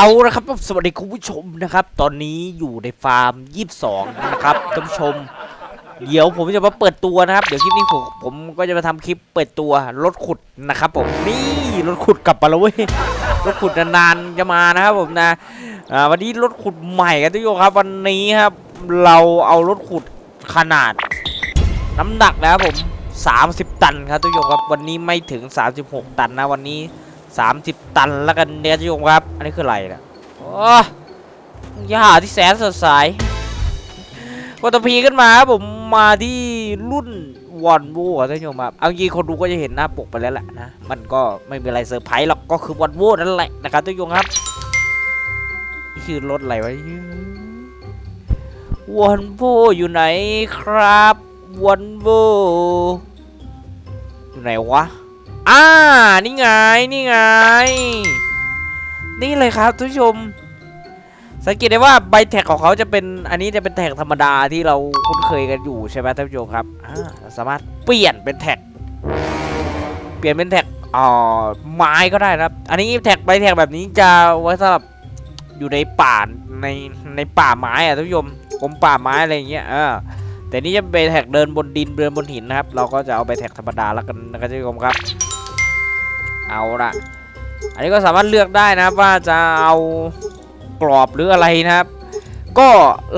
เอาละครับสวัสดีคุณผู้ชมนะครับ ตอนนี้อยู่ในฟาร์ม 22 นะครับท่านผู้ชม เดี๋ยวผมจะมาเปิดตัวนะครับ เดี๋ยวคลิปนี้ผมผมก็จะมาทำคลิปเปิดตัวรถขุดนะครับผมนี่รถขุดกลับมาแล้วเว้ยรถขุดนานๆจะมานะครับผมนะวันนี้รถขุดใหม่กันทุกคนครับ วันนี้ครับ เราเอารถขุดขนาด น้ำหนักนะครับผม 30 ตันครับทุกคนครับวันนี้ไม่ถึง 36 ตันนะวันนี้ 30 ตันแล้วกันเนี่ยทุกคนครับ อันนี้คืออะไรนะโอ้ยาที่แสนสดใสกดตัวพีขึ้นมาครับผมมาที่รุ่นวอนโว่ท่านผู้ชมครับเอาจริงคนดูก็จะเห็นหน้าปกไปแล้วแหละนะ มันก็ไม่มีอะไรเซอร์ไพรส์หรอกก็คือวอนโว่นั่นแหละนะครับท่านผู้ชมครับนี่คือรถอะไรวะวอนโว่อยู่ไหนครับวอนโว่อยู่ไหนวะ อ่า นี่ไง นี่ไง นี่เลยครับทุกผู้ชม สังเกตได้ว่าใบแท็กของเขาจะเป็น อันนี้จะเป็นแท็กธรรมดาที่เราคุ้นเคยกันอยู่ใช่ไหมท่านผู้ชมครับเราสามารถเปลี่ยนเป็นแท็ก เปลี่ยนเป็นแท็กอ่อไม้ก็ได้นะครับ อันนี้แท็กใบแท็กแบบนี้จะไว้สำหรับอยู่ในป่าในในป่าไม้อะท่านผู้ชมกรมป่าไม้อะไรอย่างเงี้ยเออแต่นี่จะเป็นแท็กเดินบนดินเดินบนหินนะครับ เราก็จะเอาไปแท็กธรรมดาแล้วกันนะครับท่านผู้ชมครับ เอาละอันนี้ก็สามารถเลือกได้นะครับว่าจะเอากรอบหรืออะไรนะครับ ก็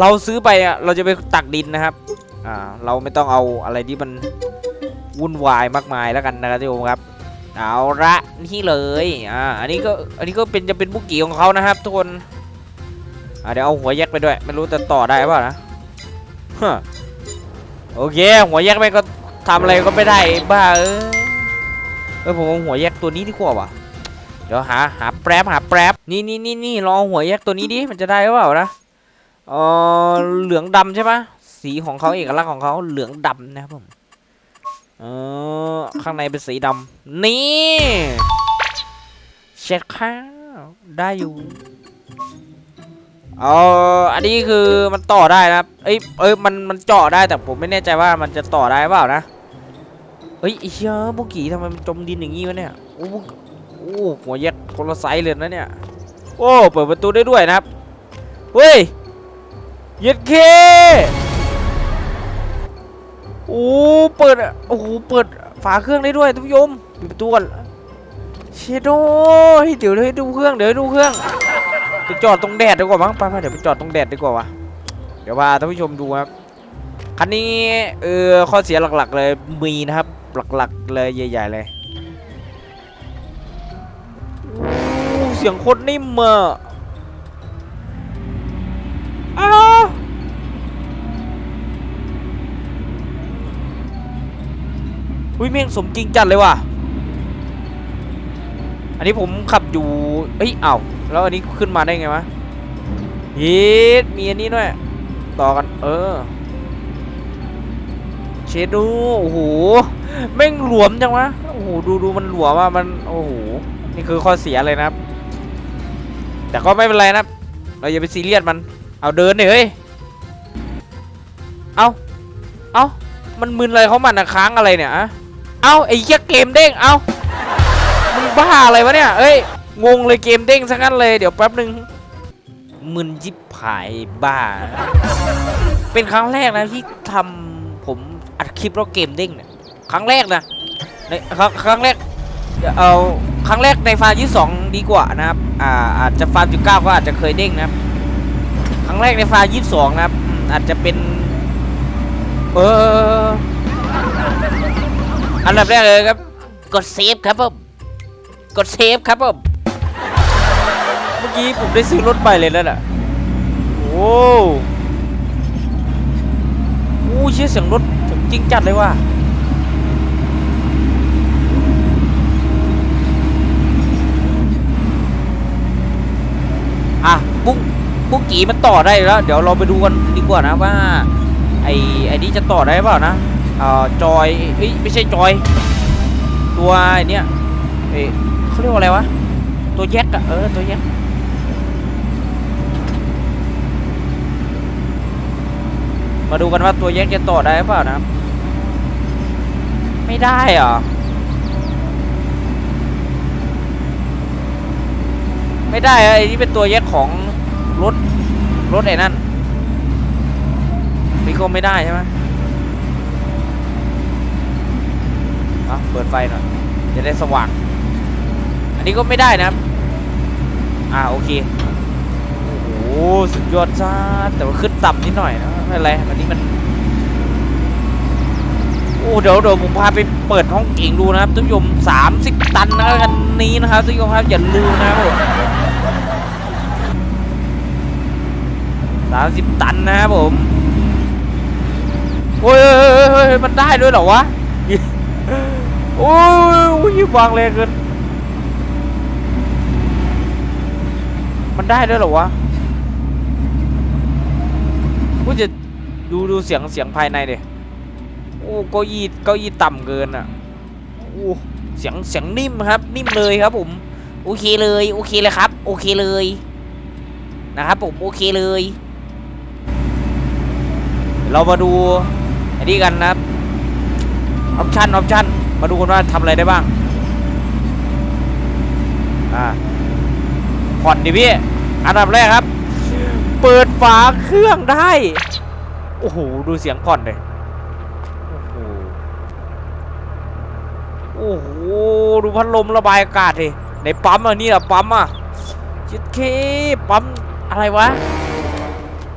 เราซื้อไปเราจะไปตักดินนะครับอ่าเราไม่ต้องเอาอะไรที่มันวุ่นวายมากมายแล้วกันนะครับท่านครับเอาละนี่เลยอ่าอันนี้ก็อันนี้ก็เป็นจะเป็นบุกกี้ของเขานะครับ ทุกคนอ่าเดี๋ยวเอาหัวแยกไปด้วย ไม่รู้จะต่อได้เปล่านะฮะโอเคหัวแยกไปก็ทำอะไรก็ไม่ได้บ้าเอ้ย เออผมเอาหัวแยกตัวนี้ดีกว่าว่ะเดี๋ยวหาหาแป๊บหาแป๊บนี่นี่นี่นี่ลองเอาหัวแยกตัวนี้ดิมันจะได้หรือเปล่านะเออเหลืองดำใช่ปะสีของเขาเอกลักษณ์ของเขาเหลืองดำนะครับผมเออข้างในเป็นสีดำนี่เช็ดข้าวได้อยู่เอออันนี้คือมันต่อได้นะเอ้ยเอ้ยมันมันเจาะได้แต่ผมไม่แน่ใจว่ามันจะต่อได้เปล่านะ เฮ้ยไอ้เชี่ยบุกี้ทำไมมันจมดินอย่างงี้วะเนี่ยโอ้โอ้หัวแยกคนละไซส์เลยนะเนี่ยโอ้เปิดประตูได้ด้วยนะครับเฮ้ยย็ดเคโอ้เปิดโอ้โหเปิดฝาเครื่องได้ด้วยทุกผู้ชมปิดประตูก่อนเชโดเฮ้ยเดี๋ยวให้ดูเครื่องเดี๋ยวให้ดูเครื่องไปจอดตรงแดดดีกว่ามั้งไปไปเดี๋ยวไปจอดตรงแดดดีกว่าวะเดี๋ยวพาท่านผู้ชมดูครับคันนี้เออข้อเสียหลักๆเลยมีนะครับ หลักๆเลยใหญ่ๆเลยเสียงโคตรนิ่มอะอ้าวอุ้ยแม่งสมจริงจัดเลยว่ะ อันนี้ผมขับอยู่ เอ้ยเอ้าแล้วอันนี้ขึ้นมาได้ไงวะเฮ็ดมีอันนี้ด้วย ต่อกัน เออ เชดูโอ้โห แม่งหลวมจังวะ โอ้โห ดูดูมันหลวมว่ามัน โอ้โห นี่คือข้อเสียเลยนะครับ แต่ก็ไม่เป็นไรนะครับ เราอย่าไปซีเรียสมัน เอาเดินเลยเฮ้ย เอาเอามันมึนอะไรเขามันอะค้างอะไรเนี่ยอะเอาไอ้เหี้ยเกมเด้ง เอามึงบ้าอะไรวะเนี่ย เอ้ย งงเลยเกมเด้งซะงั้นเลย เดี๋ยวแป๊บนึงมึนจิบผายบ้า เป็นครั้งแรกนะที่ทำผมอัดคลิปแล้วเกมเด้งเนี่ย ครั้งแรกนะในครั้งครั้งแรกเอาครั้งแรกในฟาร์มที่สองดีกว่านะครับอ่าอาจจะฟาร์มจุดเก้าก็อาจจะเคยเด้งนะครับ ครั้งแรกในฟาร์มยี่สองนะครับอาจจะเป็น เอออันดับแรกเลยครับ กดเซฟครับผมกดเซฟครับผมเมื่อกี้ผมได้ซื้อรถใหม่เลยนั่นแหละโอ้อู้เชี่ยเสียงรถจริงจัดเลยว่ะ บุ้งบุ้งกีมันต่อได้แล้ว เดี๋ยวเราไปดูกันดีกว่านะว่า ไอ้ไอ้นี้จะต่อได้เปล่านะเอ่อจอยเอ้ยไม่ใช่จอย ตัวไอ้เนี้ยเอ้เขาเรียกว่าอะไรวะตัวแยกอะเออตัวแยกมาดูกันว่าตัวแยกจะต่อได้เปล่านะ ไม่ได้เหรอไม่ได้ไอ้นี่เป็นตัวแยกของ รถ รถไอ้นั่นนี่ก็ไม่ได้ใช่ไหมเอาเปิดไฟหน่อย จะได้สว่าง อันนี้ก็ไม่ได้นะครับ อ่าโอเค โอ้โห สุดยอดจ้า แต่ว่าขึ้นต่ำนิดหน่อยนะไม่เป็นไรอันนี้มัน โอ้เดี๋ยวเดี๋ยวผมพาไปเปิดห้องเก่งดูนะครับทุกผู้ชม30ตันนะครับกันนี้นะครับทุกผู้ชมครับอย่าลืมนะครับผม 30ตันนะครับผมโอ้ยเฮ้ยมันได้ด้วยเหรอวะโอ้ยโอ้ยวางแรงเกินมันได้ด้วยเหรอวะกูจะดูดูเสียงเสียงภายในเดิโอ้เก้าอี้เก้าอี้ต่ำเกินอะโอ้เสียงเสียงนิ่มครับ นิ่มเลยครับผมโอเคเลยโอเคเลยครับ โอเคเลยนะครับผมโอเคเลย เรามาดูอันนี้กันนะครับออปชั่นออปชั่นมาดูกันว่าทำอะไรได้บ้างอ่าผ่อนดิพี่อันดับแรกครับ เปิดฝาเครื่องได้ โอ้โห ดูเสียงผ่อนเลยโอ้โห ดูพัดลมระบายอากาศดิในปั๊มอะนี่แหละปั๊มอะชิดเคปั๊มอะไรวะ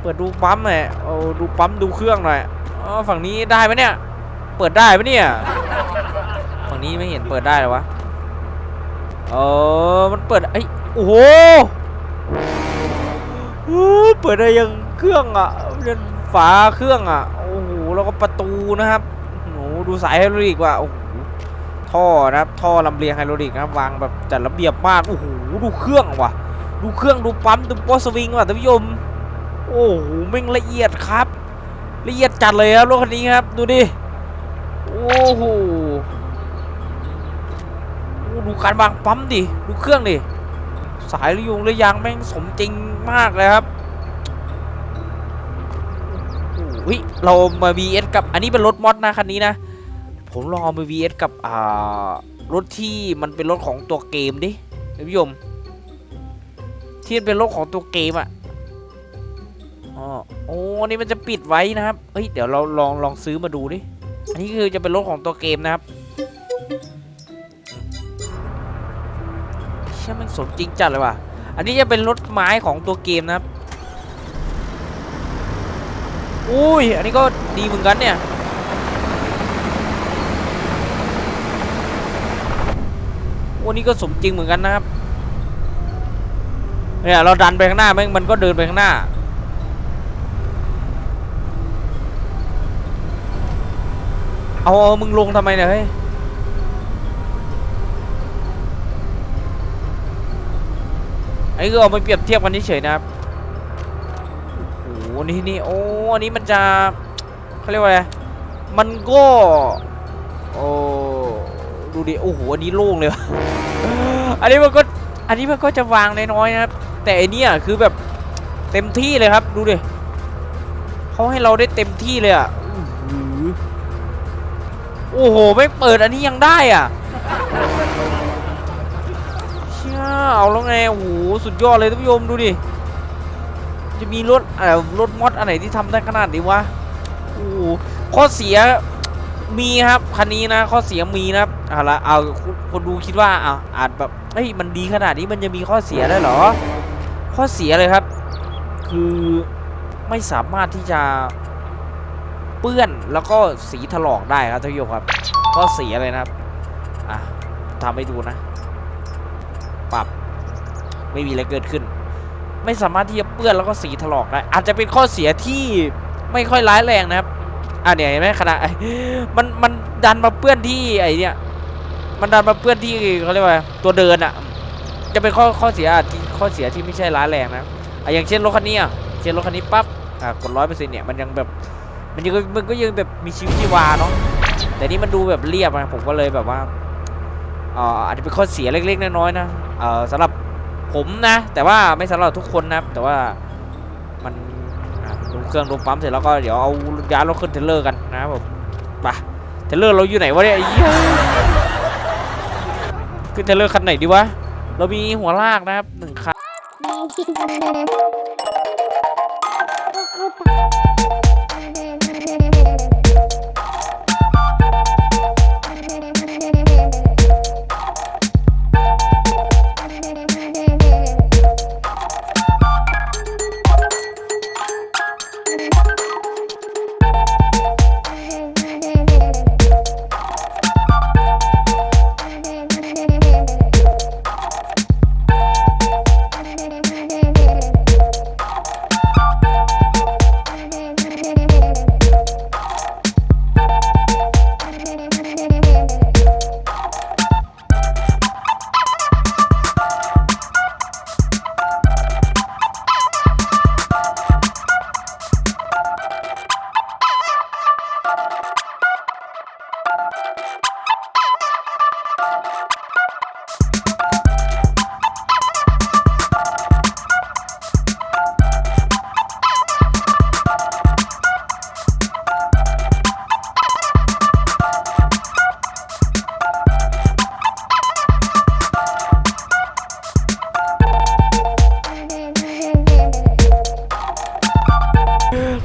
เปิดดูปั๊มหน่อยเอาดูปั๊มดูเครื่องหน่อยอ๋อฝั่งนี้ได้ไหมเนี่ย เปิดได้ไหมเนี่ยฝั่งนี้ไม่เห็นเปิดได้เลยวะเออมันเปิดไอ้โอ้โหเออเปิดได้ยังเครื่องอะเป็นฝาเครื่องอะโอ้โหแล้วก็ประตูนะครับโอ้โหดูสายไฮดรอลิกว่ะโอ้โหท่อนะครับท่อลำเลียงไฮดรอลิกนะครับวางแบบจัดระเบียบมากโอ้โหดูเครื่องว่ะ ดูเครื่องดูปั๊มดูโปสสวิงว่ะท่านผู้ชม โอ้โหแม่งละเอียดครับ ละเอียดจัดเลยครับรถคันนี้ครับ ดูดิ โอ้โหดูการวางปั๊มดิ ดูเครื่องดิ สายระยงระยางแม่งสมจริงมากเลยครับโอ้โหเฮ้ยเรามา VS กับอันนี้เป็นรถมอดนะคันนี้นะ ผมลองเอาไป VS กับอ่ารถที่มันเป็นรถของตัวเกมดิท่านผู้ชมที่เป็นรถของตัวเกมอะ อ๋อโอ้อันนี่มันจะปิดไว้นะครับเฮ้ยเดี๋ยวเราลองลองซื้อมาดูดิอันนี้คือจะเป็นรถของตัวเกมนะครับเชื่อมันสมจริงจัดเลยว่ะอันนี้จะเป็นรถไม้ของตัวเกมนะครับอุ้ยอันนี้ก็ดีเหมือนกันเนี่ยวันนี้ก็สมจริงเหมือนกันนะครับเนี่ยเราดันไปข้างหน้าแม่งมันก็เดินไปข้างหน้า เอาเอามึงลงทำไมเนี่ยเฮ้ยอันนี้คือเอาไปเปรียบเทียบกันเฉยๆนะครับโอ้โหนี่นี่โอ้อันนี้มันจะเขาเรียกว่าอะไรมันก็โอ้ดูดิโอ้โหอันนี้โล่งเลยอันนี้มันก็อันนี้มันก็จะวางน้อยๆนะครับ แต่อันนี้คือแบบเต็มที่เลยครับดูดิเขาให้เราได้เต็มที่เลยอะ โอ้โหไม่เปิดอันนี้ยังได้อะเชี่ยเอาแล้วไงโอ้โหสุดยอดเลยท่านผู้ชมดูดิจะมีรถเอ่อรถมอดอันไหนที่ทำได้ขนาดนี้วะโอ้โหข้อเสียมีครับคันนี้นะข้อเสียมีนะครับเอาละเอาคนดูคิดว่าเอาอาจแบบเฮ้ยมันดีขนาดนี้มันจะมีข้อเสียได้เหรอ ข้อเสียเลยครับ คือไม่สามารถที่จะ เปื้อนแล้วก็สีถลอกได้ครับท่านผู้ชมครับข้อเสียเลยนะครับอะทำให้ดูนะ ปรับไม่มีอะไรเกิดขึ้น ไม่สามารถที่จะเปื้อนแล้วก็สีถลอกได้อาจจะเป็นข้อเสียที่ไม่ค่อยร้ายแรงนะครับอะเนี่ยเห็นไหมขนาดมันมันดันมาเปื้อนที่ไอ้เนี่ยมันดันมาเปื้อนที่เขาเรียกว่าตัวเดินอะจะเป็นข้อข้อเสียที่ข้อเสียที่ไม่ใช่ร้ายแรงนะอะอย่างเช่นรถคันนี้อะเช่นรถคันนี้ปั๊บอะกดร้อยเปอร์เซ็นต์เนี่ยมันยังแบบ มันยังมันก็ยังแบบมีชีวิตชีวาเนาะแต่นี่มันดูแบบเรียบนะผมก็เลยแบบว่าอาจจะเป็นข้อเสียเล็ก ๆ น้อยๆนะสำหรับผมนะ แต่ว่าไม่สำหรับทุกคนนะแต่ว่ามันลงเครื่องลงปั๊มเสร็จแล้วก็เดี๋ยวเอาย้ายรถขึ้นเทรลเลอร์กันนะครับผมไปเทรลเลอร์เราอยู่ไหนวะเนี่ยขึ้นเทรลเลอร์คันไหนดีวะเรามีหัวลากนะครับหนึ่งคัน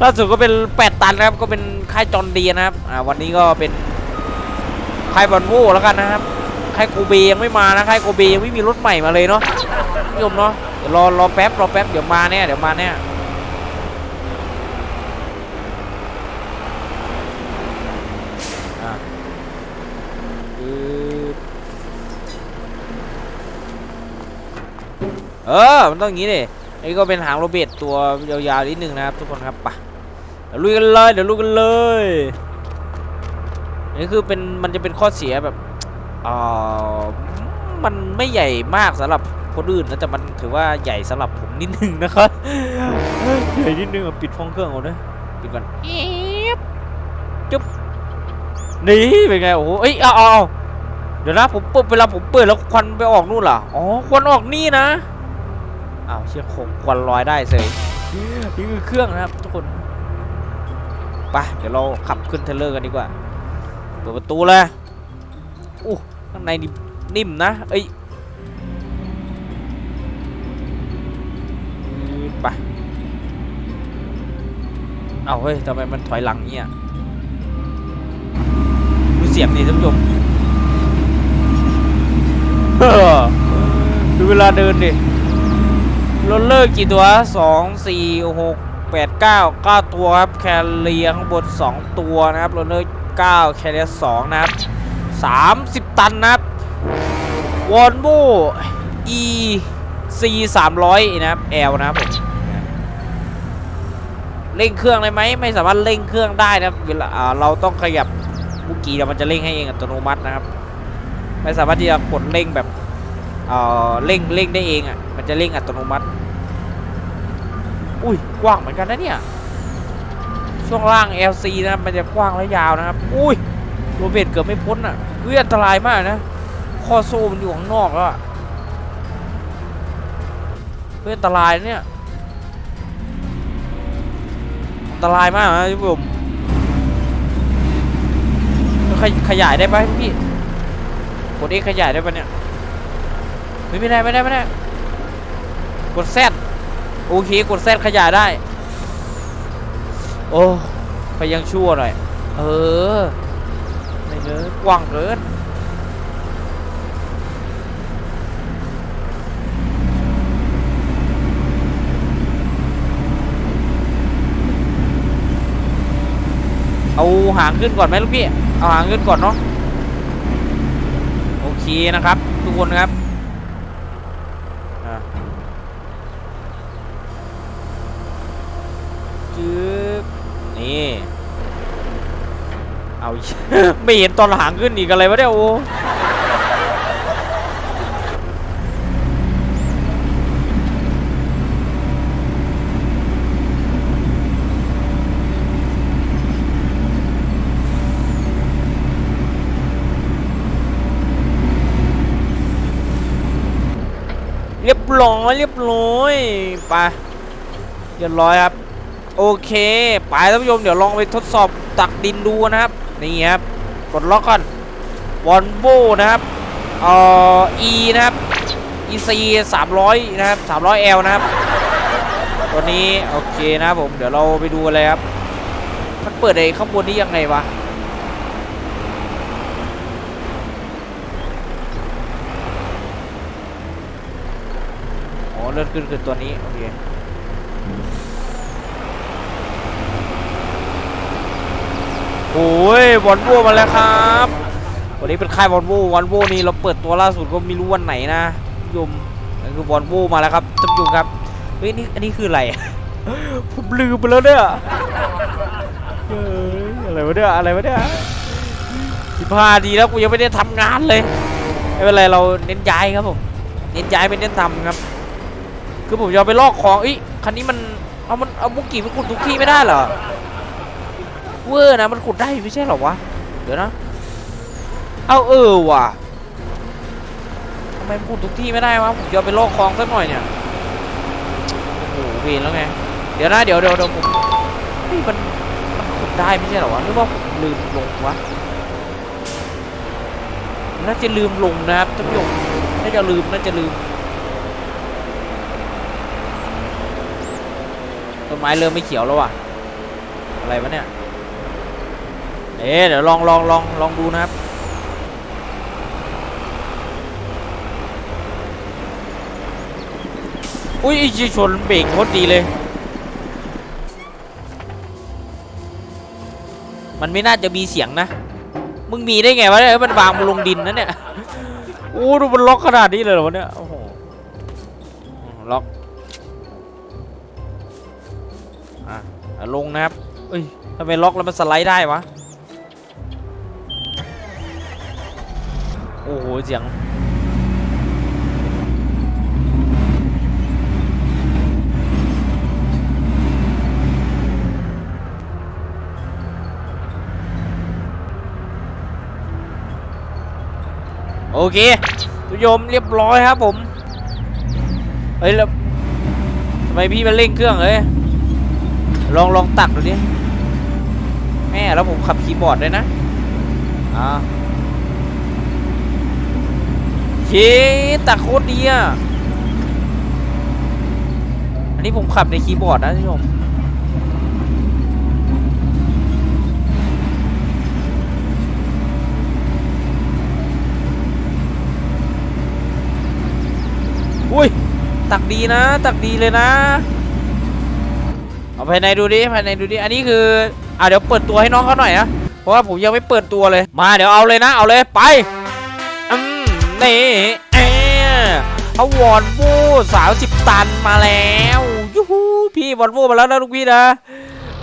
ล่าสุดก็เป็น 8 ตันนะครับ ก็เป็นค่ายจอนเดียนะครับ อ่า วันนี้ก็เป็นค่ายบอลโวแล้วกันนะครับ ค่ายโกเบยังไม่มานะ ค่ายโกเบยังไม่มีรถใหม่มาเลยเนาะนิยมเนาะ เดี๋ยวรอรอแป๊บรอแป๊บเดี๋ยวมาแน่เดี๋ยวมาแน่เออ มันต้องอย่างนี้ดิอันนี้ก็เป็นหางโรเบตตัวยาวๆนิดนึงนะครับ ทุกคนครับไป เดี๋ยวลุยกันเลยเดี๋ยวลุยกันเลยอันนี้คือเป็นมันจะเป็นข้อเสียแบบเอ่อมันไม่ใหญ่มากสำหรับคนอื่นนะแต่มันถือว่าใหญ่สำหรับผมนิดนึงนะครับใหญ่นิดนึงอะปิดฟองเครื่องก่อนนะปิดก่อนอี๊บจุ๊บนี่เป็นไงโอ้โหเอ้ยเอาเอาเอาเดี๋ยวนะผมเปิดเวลาผมเปิดแล้วควันไปออกนู่นเหรออ๋อควันออกนี่นะอ้าวเชี่ยคงควันลอยได้เสยนี่คือเครื่องนะครับทุกคน ไปเดี๋ยวเราขับขึ้นเทเลอร์กันดีกว่า เปิดประตูเลยอู้ข้างในนี่นิ่มนะเอ้ยไปเอาเฮ้ยทำไมมันถอยหลังเนี่ยดูเสียงดิท่านผู้ชมดูเวลาเดินดิรถเลิกกี่ตัวสองสี่หก แปดเก้าเก้าตัวครับ แคเรียข้างบนสองตัวนะครับโรถเลิกเก้าแคเรียสองนะครับสามสิบตันนะครับวอลโว e c สามร้อยนะครับ L นะครับผมเร่งเครื่องได้ไหมไม่สามารถเร่งเครื่องได้นะครับเวลาเราต้องขยับบุกีแล้วมันจะเร่งให้เองอัตโนมัตินะครับ ไม่สามารถที่จะกดเร่งแบบเออเร่งเร่งได้เองอะมันจะเร่งอัตโนมัติ อุ้ยกว้างเหมือนกันนะเนี่ย ช่วงล่าง LC นะมันจะกว้างและยาวนะครับ อุ้ยโรเบตเกือบไม่พ้นอะเฮ้ยอันตรายมากนะข้อโซ่มันอยู่ข้างนอกแล้วเฮ้ยอันตรายนะเนี่ยอันตรายมากนะท่านผู้ชมขยขยายได้ไหมพี่กดเอขยายได้ปะเนี่ยเฮ้ยไม่ได้ไม่ได้ไม่ได้กดแซด โอเคกดแซดขยายได้ โอ้ไปยังชั่วหน่อย เออไม่เนอกว้างเกินเอาหางขึ้นก่อนไหมลูกพี่ เอาหางขึ้นก่อนเนาะ โอเคนะครับ ทุกคนครับ อะจึ๊บนี่ เอา อีก ไม่เห็นตอนหางขึ้นอีกอะไรวะเนี่ยโอ้เรียบร้อยเรียบร้อยไปเรียบร้อยครับ โอเค ไปท่านผู้ชมเดี๋ยวลองไปทดสอบตักดินดูนะครับ นี่ครับ กดล็อกก่อนวอลโวนะครับเอ่อ E นะครับ EC 300 นะครับ 300L นะครับ ตัวนี้ โอเคนะผม เดี๋ยวเราไปดูกันเลยครับ มันเปิดไอ้ข้างบนนี้ยังไงวะ อ๋อ เลื่อนขึ้นคือตัวนี้ โอเค โอ้ยวอลโวมาแล้วครับ วันนี้เป็นค่ายวอลโววอลโวนี่เราเปิดตัวล่าสุดก็ไม่รู้วันไหนนะท่านผู้ชมนั่นคือวอลโวมาแล้วครับท่านผู้ชมครับเฮ้ยนี่อันนี้คืออะไรผมลืมไปแล้วเนี่ยเฮ้ยอะไรวะเนี่ยอะไรวะเนี่ยสิบห้าดีแล้วกูยังไม่ได้ทำงานเลยไม่เป็นไรเราเน้นย้ายครับผมเน้นย้ายไม่เน้นทำครับ คือผมจะเอาไปลอกของอีคันนี้มันเอามันเอาบุกกี้ไปขุดทุกที่ไม่ได้เหรอ เวอร์นะมันขุดได้ไม่ใช่หรอวะ เดี๋ยวนะ เอาเออว่ะทำไมขุดทุกที่ไม่ได้วะผมจะเอาไปลอกคลองสักหน่อยเนี่ยโอ้โหเวรแล้วไง เดี๋ยวนะเดี๋ยวเดี๋ยวเดี๋ยวผมเฮ้ยมันมันขุดได้ไม่ใช่หรอวะหรือว่าผมลืมลงวะน่าจะลืมลงนะครับท่านผู้ชมน่าจะลืมน่าจะลืมต้นไม้เริ่มไม่เขียวแล้วว่ะ อะไรวะเนี่ย เอ๊เดี๋ยวลองลองลองลองดูนะครับอุ้ยชิชนเบรกโคตรดีเลย มันไม่น่าจะมีเสียงนะ มึงมีได้ไงวะเนี่ยเอ้ยมันวางมาลงดินนะเนี่ยโอ้ดูมันล็อกขนาดนี้เลยเหรอวะเนี่ยโอ้โหล็อกอะลงนะครับเอ้ยทำไมล็อกแล้วมันสไลด์ได้วะ โอ้โหเสียงโอเคทุกโยมเรียบร้อยครับผม เฮ้ยแล้วทำไมพี่มันเร่งเครื่องเอ้ย ลองลองตัดดูดิ แม่แล้วผมขับคีย์บอร์ดด้วยนะ อ่า เย้ตัดโคตรดีอะ อันนี้ผมขับในคีย์บอร์ดนะทุกโยมอุ้ย ตักดีนะ ตักดีเลยนะ เอาภายในดูดิภายในดูดิ อันนี้คือ อะเดี๋ยวเปิดตัวให้น้องเขาหน่อยนะ เพราะว่าผมยังไม่เปิดตัวเลย มาเดี๋ยวเอาเลยนะ เอาเลยไป นี่เออเขาวอนโว่สาวสิบตันมาแล้วยูฮูพี่วอนโว่มาแล้วนะลูกพี่นะ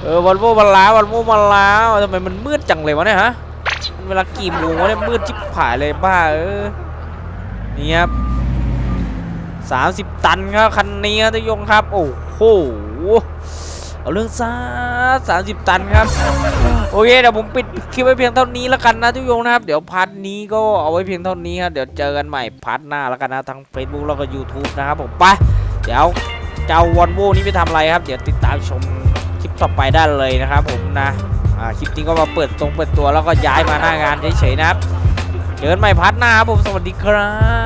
เออวอนโว่มาแล้ววอนโว่มาแล้วทำไมมันมืดจังเลยวะเนี่ยฮะเวลากี่โมงวะเนี่ยมืดจิบผายเลยบ้าเออนี่ครับสามสิบตันครับคันนี้ครับทุกยงครับ โอ้โห เอาเรื่องซะสามสิบตันครับ โอเคเดี๋ยวผมปิดคลิปไว้เพียงเท่านี้แล้วกันนะทุกโยงนะครับ เดี๋ยวพาร์ทนี้ก็เอาไว้เพียงเท่านี้ครับเดี๋ยวเจอกันใหม่พาร์ทหน้าแล้วกันนะทั้ง Facebook แล้วก็ YouTube นะครับผมไปเดี๋ยวเจ้าวอนโวนี้ไปทำอะไรครับ เดี๋ยวติดตามชมคลิปต่อไปได้เลยนะครับผมนะคลิปนี้ก็มาเปิดตรงเปิดตัวแล้วก็ย้ายมาหน้างานเฉยๆนะครับ เจอกันใหม่พาร์ทหน้าครับผมสวัสดีครับ